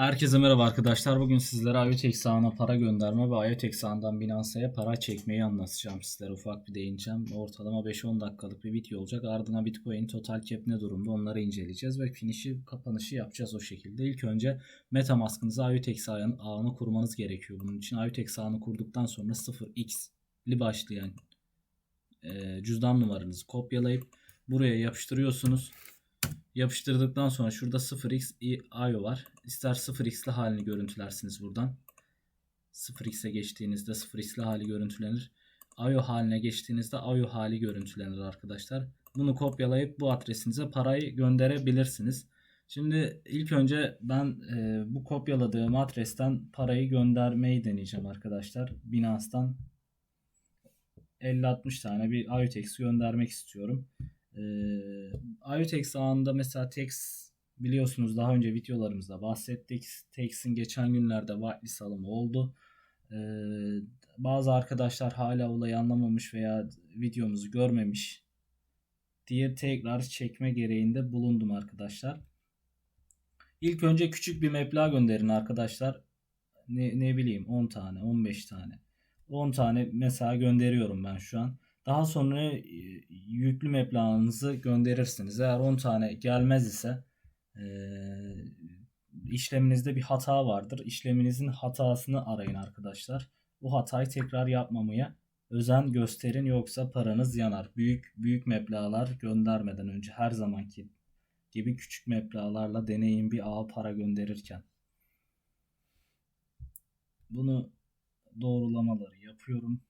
Herkese merhaba arkadaşlar. Bugün sizlere IoTex ağına para gönderme ve IoTex ağından Binance'ye para çekmeyi anlatacağım sizlere. Ufak bir değineceğim. Ortalama 5-10 dakikalık bir video olacak. Ardına Bitcoin total cap ne durumda onları inceleyeceğiz ve finişi kapanışı yapacağız o şekilde. İlk önce Metamask'ınızı IoTex ağın- ağını kurmanız gerekiyor. Bunun için IoTex ağını kurduktan sonra 0x'li başlayan e, cüzdan numaranızı kopyalayıp buraya yapıştırıyorsunuz. Yapıştırdıktan sonra şurada 0x IO var. İster 0x'li halini görüntülersiniz buradan. 0x'e geçtiğinizde 0x'li hali görüntülenir. IO haline geçtiğinizde IO hali görüntülenir arkadaşlar. Bunu kopyalayıp bu adresinize parayı gönderebilirsiniz. Şimdi ilk önce ben e, bu kopyaladığım adresten parayı göndermeyi deneyeceğim arkadaşlar. Binance'dan 50-60 tane bir IOTEX göndermek istiyorum. Ee, IOTEX ağında mesela TEX biliyorsunuz daha önce videolarımızda bahsettik. TEX'in geçen günlerde whitelist alımı oldu. Ee, bazı arkadaşlar hala olayı anlamamış veya videomuzu görmemiş diye tekrar çekme gereğinde bulundum arkadaşlar. İlk önce küçük bir meblağ gönderin arkadaşlar. Ne, ne bileyim 10 tane 15 tane. 10 tane mesela gönderiyorum ben şu an. Daha sonra e, yüklü meblağınızı gönderirsiniz. Eğer 10 tane gelmez ise e, işleminizde bir hata vardır. İşleminizin hatasını arayın arkadaşlar. Bu hatayı tekrar yapmamaya özen gösterin yoksa paranız yanar. Büyük büyük meblağlar göndermeden önce her zamanki gibi küçük meblağlarla deneyin bir ağ para gönderirken. Bunu doğrulamaları yapıyorum.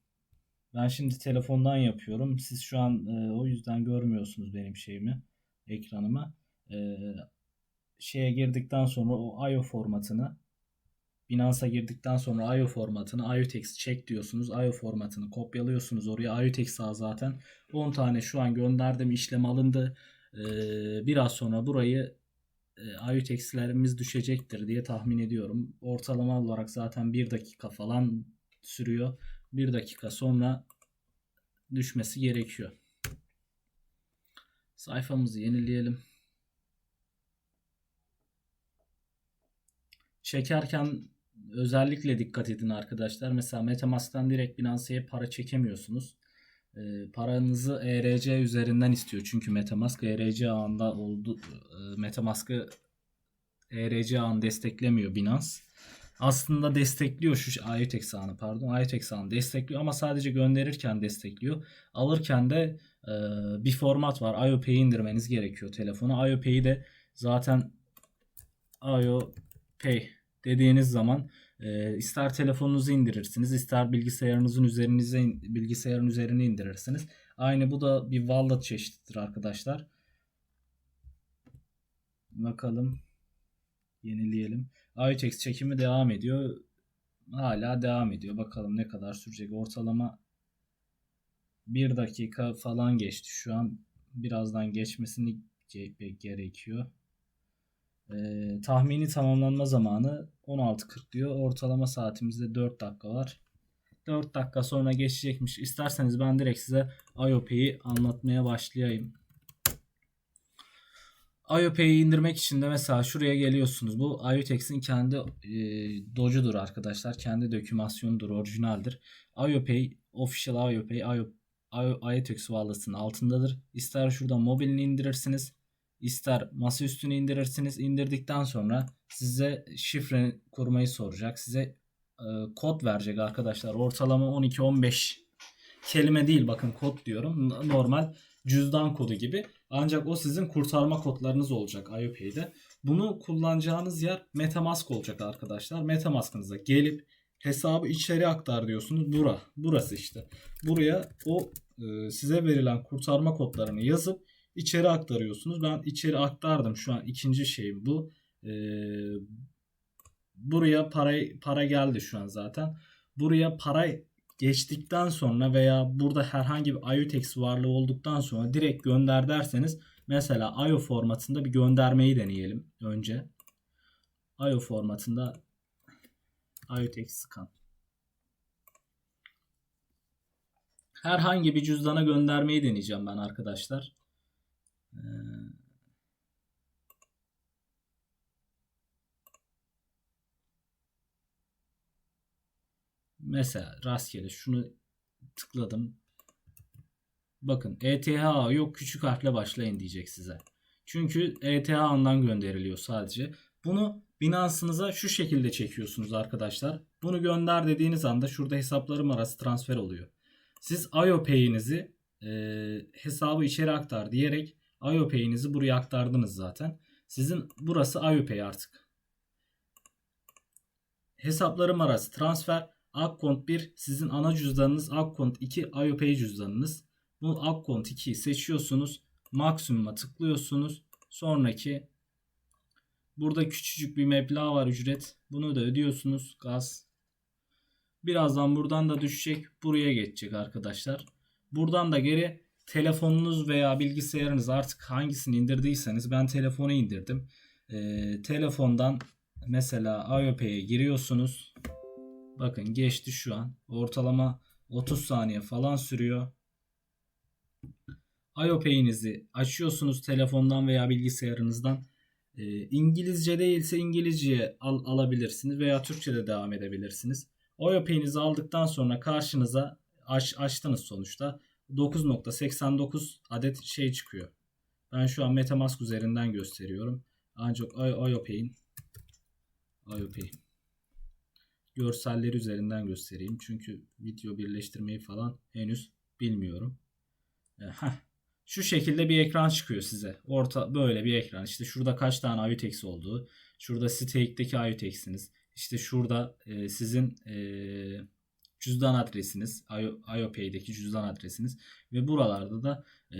Ben şimdi telefondan yapıyorum. Siz şu an e, o yüzden görmüyorsunuz benim şeyimi, ekranımı. E, şeye girdikten sonra o IO formatını Binance'a girdikten sonra IO formatını IOTEX çek diyorsunuz. IO formatını kopyalıyorsunuz oraya. IOTEX ağ zaten 10 tane şu an gönderdim işlem alındı. E, biraz sonra burayı e, IOTEX'lerimiz düşecektir diye tahmin ediyorum. Ortalama olarak zaten 1 dakika falan sürüyor. 1 dakika sonra düşmesi gerekiyor. Sayfamızı yenileyelim. Çekerken özellikle dikkat edin arkadaşlar. Mesela Metamask'tan direkt Binance'ye para çekemiyorsunuz. E, paranızı ERC üzerinden istiyor. Çünkü Metamask ERC ağında oldu. E, Metamask'ı ERC ağını desteklemiyor Binance. Aslında destekliyor şu IOTEX ağını pardon. IOTEX ağını destekliyor ama sadece gönderirken destekliyor. Alırken de e, bir format var. IOPay'i indirmeniz gerekiyor telefonu. IOPay'i de zaten IOPay dediğiniz zaman e, ister telefonunuzu indirirsiniz, ister bilgisayarınızın üzerinize bilgisayarın üzerine indirirsiniz. Aynı bu da bir wallet çeşididir arkadaşlar. Bakalım. Yenileyelim. IOTEX çekimi devam ediyor. Hala devam ediyor. Bakalım ne kadar sürecek. Ortalama 1 dakika falan geçti. Şu an birazdan geçmesini ge- gerekiyor. Ee, tahmini tamamlanma zamanı 16.40 diyor. Ortalama saatimizde 4 dakika var. 4 dakika sonra geçecekmiş. İsterseniz ben direkt size IOP'yi anlatmaya başlayayım. IOP'yi indirmek için de mesela şuraya geliyorsunuz. Bu IOTEX'in kendi e, docudur arkadaşlar. Kendi dokümasyonudur, orijinaldir. IOPay, Official IOPay, IO, IO, IOTEX wallet'ın altındadır. İster şurada mobilini indirirsiniz, ister masaüstünü indirirsiniz. İndirdikten sonra size şifre kurmayı soracak. Size e, kod verecek arkadaşlar. Ortalama 12-15 kelime değil bakın kod diyorum. Normal cüzdan kodu gibi. Ancak o sizin kurtarma kodlarınız olacak IOP'de. Bunu kullanacağınız yer Metamask olacak arkadaşlar. Metamask'ınıza gelip hesabı içeri aktar diyorsunuz. Bura. Burası işte. Buraya o e, size verilen kurtarma kodlarını yazıp içeri aktarıyorsunuz. Ben içeri aktardım. Şu an ikinci şeyim bu. E, buraya para para geldi şu an zaten. Buraya para geçtikten sonra veya burada herhangi bir IOTEX varlığı olduktan sonra direkt gönder derseniz mesela IO formatında bir göndermeyi deneyelim önce. IO formatında IOTEX scan. Herhangi bir cüzdana göndermeyi deneyeceğim ben arkadaşlar. Ee, Mesela rastgele şunu tıkladım. Bakın ETH yok küçük harfle başlayın diyecek size. Çünkü ETH ağından gönderiliyor sadece. Bunu Binance'ınıza şu şekilde çekiyorsunuz arkadaşlar. Bunu gönder dediğiniz anda şurada hesaplarım arası transfer oluyor. Siz IOPay'inizi e, hesabı içeri aktar diyerek IOPay'inizi buraya aktardınız zaten. Sizin burası IOPay artık. Hesaplarım arası transfer. Akkont 1 sizin ana cüzdanınız. Akkont 2 IOPay cüzdanınız. Bu Akkont 2'yi seçiyorsunuz. Maksimuma tıklıyorsunuz. Sonraki burada küçücük bir meblağ var ücret. Bunu da ödüyorsunuz. Gaz. Birazdan buradan da düşecek. Buraya geçecek arkadaşlar. Buradan da geri telefonunuz veya bilgisayarınız artık hangisini indirdiyseniz ben telefonu indirdim. Ee, telefondan mesela IOP'ye giriyorsunuz. Bakın geçti şu an. Ortalama 30 saniye falan sürüyor. IOP'inizi açıyorsunuz telefondan veya bilgisayarınızdan. E, İngilizce değilse İngilizceye al, alabilirsiniz veya Türkçe'de devam edebilirsiniz. IOP'inizi aldıktan sonra karşınıza aç, açtınız sonuçta. 9.89 adet şey çıkıyor. Ben şu an Metamask üzerinden gösteriyorum. Ancak IOP'in IOP'in görselleri üzerinden göstereyim. Çünkü video birleştirmeyi falan henüz bilmiyorum. Heh. Şu şekilde bir ekran çıkıyor size. Orta böyle bir ekran. İşte şurada kaç tane IOTEX olduğu. Şurada stake'deki IOTEX'iniz. İşte şurada e, sizin e, cüzdan adresiniz. IOPay'deki cüzdan adresiniz. Ve buralarda da e,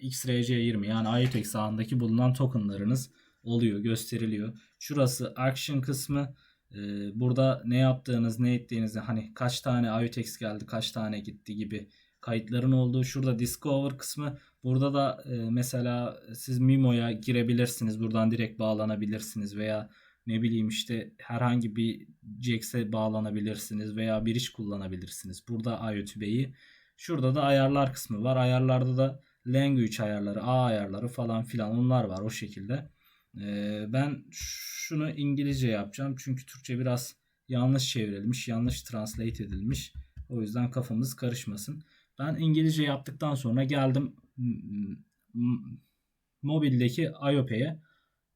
XRC20 yani IOTEX ağındaki bulunan tokenlarınız oluyor. Gösteriliyor. Şurası action kısmı. Ee, burada ne yaptığınız, ne ettiğinizi hani kaç tane IOTEX geldi, kaç tane gitti gibi kayıtların olduğu şurada Discover kısmı. Burada da e, mesela siz Mimo'ya girebilirsiniz. Buradan direkt bağlanabilirsiniz veya ne bileyim işte herhangi bir Jax'e bağlanabilirsiniz veya bir iş kullanabilirsiniz. Burada IoT Bey'i. Şurada da ayarlar kısmı var. Ayarlarda da language ayarları, A ayarları falan filan onlar var o şekilde. Ee, ben şunu İngilizce yapacağım. Çünkü Türkçe biraz yanlış çevrilmiş, yanlış translate edilmiş. O yüzden kafamız karışmasın. Ben İngilizce yaptıktan sonra geldim mobildeki IOP'ye.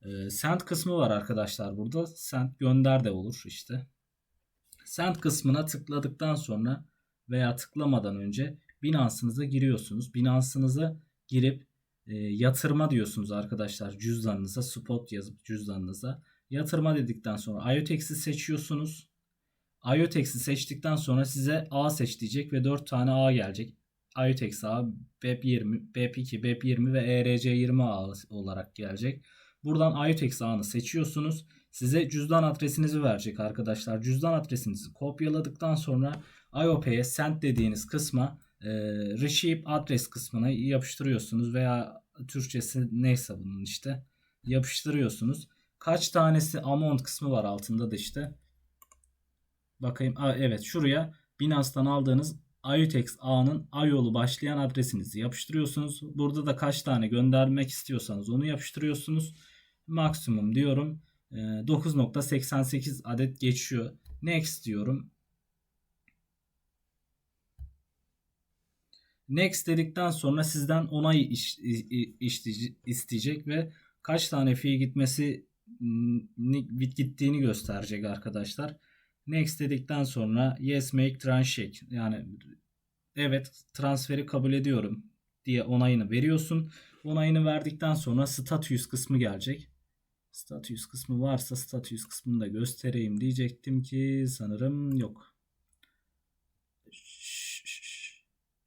E, send kısmı var arkadaşlar burada. Send gönder de olur işte. Send kısmına tıkladıktan sonra veya tıklamadan önce Binance'ınıza giriyorsunuz. Binance'ınıza girip e, yatırma diyorsunuz arkadaşlar cüzdanınıza spot yazıp cüzdanınıza. Yatırma dedikten sonra IOTEX'i seçiyorsunuz. IOTEX'i seçtikten sonra size A seç diyecek ve 4 tane A gelecek. IOTEX A, BEP20, BEP2, BEP20 ve ERC20 A olarak gelecek. Buradan IOTEX ağını seçiyorsunuz. Size cüzdan adresinizi verecek arkadaşlar. Cüzdan adresinizi kopyaladıktan sonra IOP'ye send dediğiniz kısma e, receive adres kısmına yapıştırıyorsunuz veya Türkçesi neyse bunun işte yapıştırıyorsunuz. Kaç tanesi amount kısmı var altında da işte. Bakayım. Aa, evet şuraya Binance'dan aldığınız IOTEX ağının ayolu başlayan adresinizi yapıştırıyorsunuz. Burada da kaç tane göndermek istiyorsanız onu yapıştırıyorsunuz. Maksimum diyorum. 9.88 adet geçiyor. Next diyorum. Next dedikten sonra sizden onay iş, iş, isteyecek ve kaç tane fee gitmesi gittiğini gösterecek arkadaşlar. Next dedikten sonra yes make transaction yani evet transferi kabul ediyorum diye onayını veriyorsun. Onayını verdikten sonra status kısmı gelecek. Status kısmı varsa status kısmını da göstereyim diyecektim ki sanırım yok.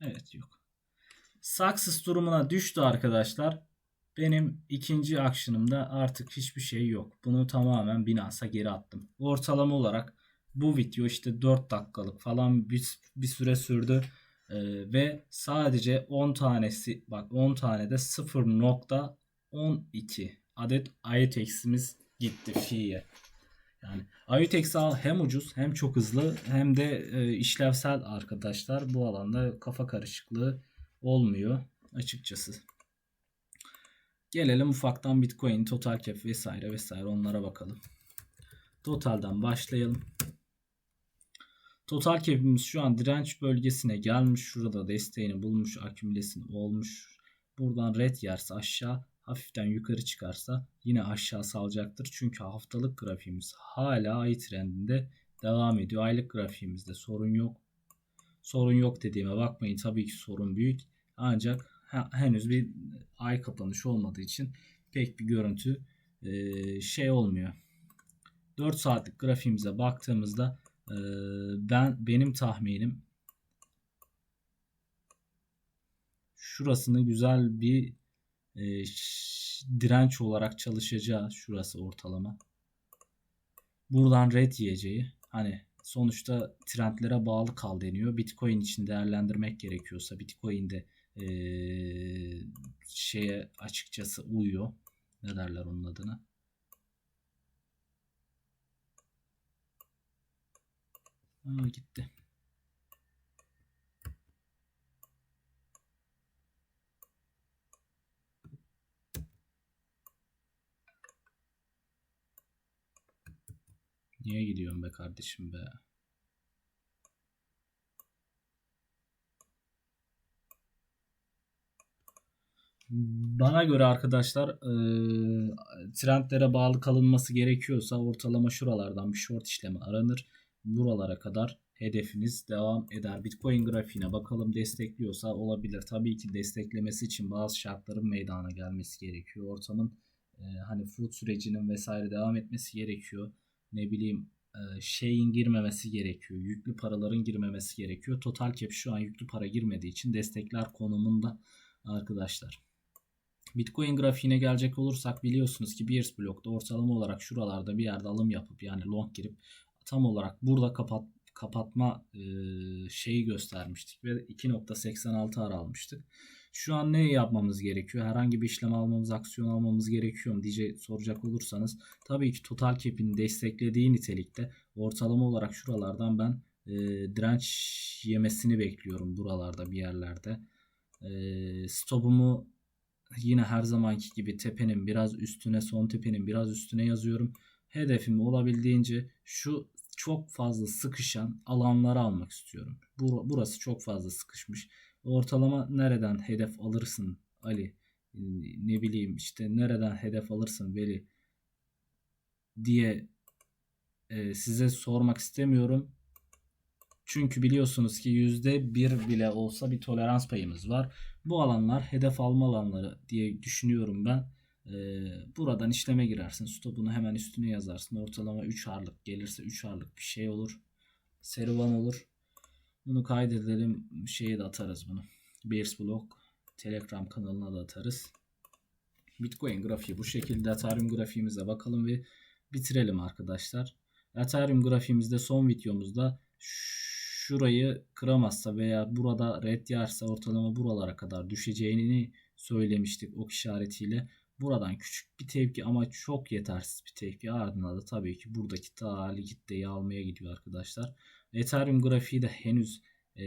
Evet yok. Success durumuna düştü arkadaşlar. Benim ikinci action'ımda artık hiçbir şey yok. Bunu tamamen Binance'a geri attım. Ortalama olarak bu video işte 4 dakikalık falan bir, bir süre sürdü. Ee, ve sadece 10 tanesi bak 10 tane de 0.12 adet IOTX'imiz gitti fiye. Yani IOTX hem ucuz hem çok hızlı hem de e, işlevsel arkadaşlar. Bu alanda kafa karışıklığı olmuyor açıkçası. Gelelim ufaktan Bitcoin, Total Cap vesaire vesaire onlara bakalım. Total'dan başlayalım. Total cap'imiz şu an direnç bölgesine gelmiş. Şurada desteğini bulmuş, akümülesini olmuş. Buradan red yerse aşağı, hafiften yukarı çıkarsa yine aşağı salacaktır. Çünkü haftalık grafiğimiz hala ay trendinde devam ediyor. Aylık grafiğimizde sorun yok. Sorun yok dediğime bakmayın. Tabii ki sorun büyük. Ancak henüz bir ay kapanışı olmadığı için pek bir görüntü e, şey olmuyor. 4 saatlik grafiğimize baktığımızda e, ben benim tahminim şurasını güzel bir e, direnç olarak çalışacağı şurası ortalama. Buradan red yiyeceği hani sonuçta trendlere bağlı kal deniyor. Bitcoin için değerlendirmek gerekiyorsa Bitcoin'de e, şeye açıkçası uyuyor. Ne derler onun adına? Aa, gitti. Niye gidiyorsun be kardeşim be? Bana göre arkadaşlar e, trendlere bağlı kalınması gerekiyorsa ortalama şuralardan bir short işlemi aranır. Buralara kadar hedefiniz devam eder. Bitcoin grafiğine bakalım destekliyorsa olabilir. Tabii ki desteklemesi için bazı şartların meydana gelmesi gerekiyor. Ortamın e, hani fruit sürecinin vesaire devam etmesi gerekiyor. Ne bileyim e, şeyin girmemesi gerekiyor. Yüklü paraların girmemesi gerekiyor. Total cap şu an yüklü para girmediği için destekler konumunda arkadaşlar. Bitcoin grafiğine gelecek olursak biliyorsunuz ki Bears blokta ortalama olarak şuralarda bir yerde alım yapıp yani long girip tam olarak burada kapat kapatma e, şeyi göstermiştik ve 2.86 ara almıştık. Şu an ne yapmamız gerekiyor? Herhangi bir işlem almamız, aksiyon almamız gerekiyor mu diye soracak olursanız tabii ki total cap'in desteklediği nitelikte ortalama olarak şuralardan ben e, direnç yemesini bekliyorum buralarda bir yerlerde. E, stopumu yine her zamanki gibi tepenin biraz üstüne son tepenin biraz üstüne yazıyorum. Hedefimi olabildiğince şu çok fazla sıkışan alanları almak istiyorum. Burası çok fazla sıkışmış. Ortalama nereden hedef alırsın Ali? Ne bileyim işte nereden hedef alırsın Veli diye e, size sormak istemiyorum. Çünkü biliyorsunuz ki %1 bile olsa bir tolerans payımız var. Bu alanlar hedef alma alanları diye düşünüyorum ben. Ee, buradan işleme girersin. Stopunu hemen üstüne yazarsın. Ortalama 3 ağırlık gelirse 3 ağırlık bir şey olur. Serüvan olur. Bunu kaydedelim. Şeye de atarız bunu. Bears Block Telegram kanalına da atarız. Bitcoin grafiği bu şekilde. Ethereum grafiğimize bakalım ve bitirelim arkadaşlar. Ethereum grafiğimizde son videomuzda şurayı kıramazsa veya burada red yerse ortalama buralara kadar düşeceğini söylemiştik ok işaretiyle. Buradan küçük bir tepki ama çok yetersiz bir tepki ardından da tabii ki buradaki tali kitleyi almaya gidiyor arkadaşlar. Ethereum grafiği de henüz e,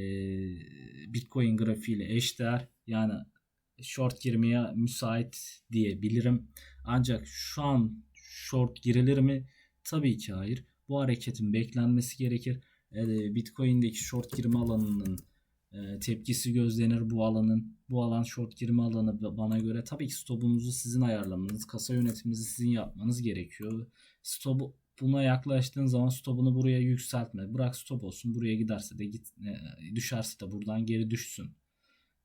Bitcoin grafiğiyle eşdeğer yani short girmeye müsait diyebilirim. Ancak şu an short girilir mi? Tabii ki hayır. Bu hareketin beklenmesi gerekir. Bitcoin'deki short girme alanının e, tepkisi gözlenir bu alanın. Bu alan short girme alanı bana göre tabii ki stopunuzu sizin ayarlamanız, kasa yönetiminizi sizin yapmanız gerekiyor. Stop buna yaklaştığın zaman stopunu buraya yükseltme. Bırak stop olsun. Buraya giderse de git e, düşerse de buradan geri düşsün.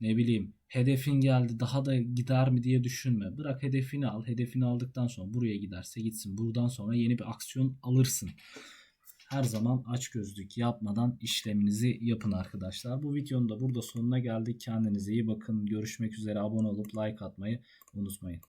Ne bileyim hedefin geldi daha da gider mi diye düşünme. Bırak hedefini al. Hedefini aldıktan sonra buraya giderse gitsin. Buradan sonra yeni bir aksiyon alırsın her zaman aç gözlük yapmadan işleminizi yapın arkadaşlar. Bu videonun da burada sonuna geldik. Kendinize iyi bakın. Görüşmek üzere. Abone olup like atmayı unutmayın.